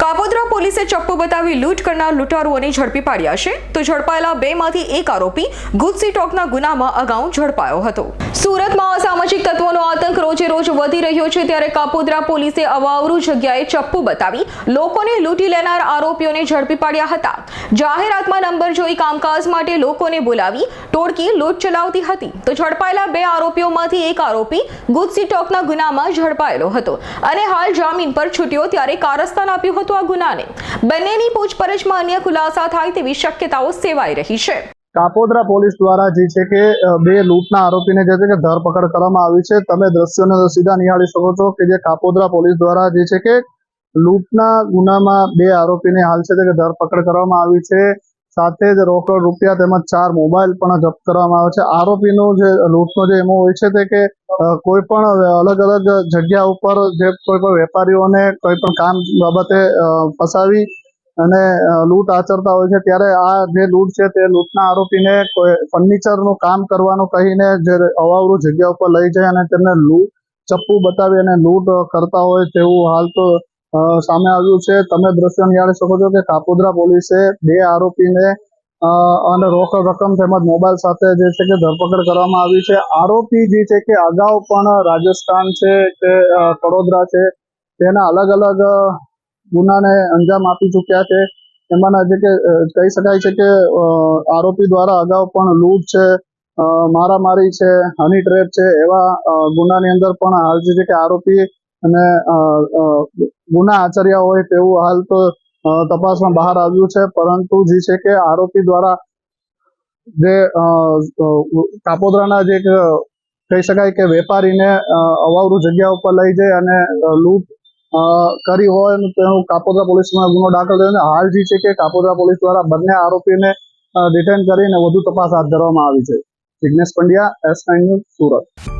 કાપોદ્રા પોલીસે ચપ્પુ બતાવી લૂંટ કરનાર લૂંટારુઓને ઝડપી પાડ્યા છે. તો ઝડપાયેલા બેમાંથી એક આરોપી ગુજસી ટોકના ગુનામાં અગાઉ ઝડપાયો હતો. સુરતમાં અસામાજિક તત્વોનો આતંક રોજે રોજ વધી રહ્યો છે ત્યારે કાપોદ્રા પોલીસે અવાવરૂ જગ્યાએ ચપ્પુ બતાવી લોકોને લૂંટી લેનાર આરોપીઓને ઝડપી પાડ્યા હતા. જાહેરાતમાં નંબર જોઈ કામકાજ માટે લોકોને બોલાવી ટોળકી લૂંટ ચલાવતી હતી. તો ઝડપાયેલા બે આરોપીઓમાંથી એક આરોપી ગુજસી ટોકના ગુનામાં ઝડપાયેલો હતો અને હાલ જામીન પર છૂટ્યો ત્યારે કારસ્તાન આપ્યું હતું. આ ગુનાને બંનેની પૂછપરછમાં અન્ય ખુલાસા થાય તેવી શક્યતાઓ સેવાઈ રહી છે. કાપોદ્રા પોલીસ દ્વારા જે છે કે બે લૂંટના આરોપીને જે છે કે ધરપકડ કરવામાં આવી છે. તમે દ્રશ્યોને સીધા નિહાળી શકો છો કે જે કાપોદ્રા પોલીસ દ્વારા જે છે કે, લૂંટના ગુનામાં બે આરોપીને હાલ છે તે ધરપકડ કરવામાં આવી છે. સાથે જ રોકડ રૂપિયા તેમજ ચાર મોબાઈલ પણ જપ્ત કરવામાં આવે છે. આરોપીનું જે લૂંટનો જે એમો હોય છે તે કે કોઈ પણ અલગ અલગ જગ્યા ઉપર જે કોઈ પણ વેપારીઓને કોઈ પણ કામ બાબતે ફસાવી અને લૂંટ આચરતા હોય છે. ત્યારે આ જે લૂંટ છે તે લૂંટના આરોપીને કોઈ ફર્નિચરનું કામ કરવાનું કહીને જે અવાવરું જગ્યા ઉપર લઈ જાય અને તેમને લૂંટ ચપ્પુ બતાવી અને લૂંટ કરતા હોય તેવું હાલ તો સામે આવ્યું છે. તમે દ્રશ્યો નિહાળી શકો છો કે કાપોદ્રા પોલીસે બે આરોપીને અને રોકડ રકમ તેમજ મોબાઈલ સાથે જે છે કે ધરપકડ કરવામાં આવી છે. આરોપી જે છે કે અગાઉ પણ રાજસ્થાન છે કે અ, વડોદરા છે તેના અલગ અલગ ગુનાને અંજામ આપી ચૂક્યા છે. એમાંના જે કે કહી શકાય છે કે આરોપી દ્વારા અગાઉ પણ લૂંટ છે મારામારી છે હની ટ્રેપ છે એવા ગુનાની અંદર પણ હાલ જે છે કે આરોપી અને ગુના આચર્યા હોય તેવું હાલ તો તપાસમાં બહાર આવ્યું છે. પરંતુ જે છે કે આરોપી દ્વારા જે કાપોદ્રાના જે કહી શકાય કે વેપારીને અવાવરું જગ્યા ઉપર લઈ જઈ અને લૂંટ કરી હોય તેનું કાપોદ્રા પોલીસમાં ગુનો દાખલ થયો હાલ જે છે કે કાપોદ્રા પોલીસ દ્વારા બંને આરોપીને ડિટેન કરીને વધુ તપાસ હાથ ધરવામાં આવી છે. Jignesh Pandya, S news Surat.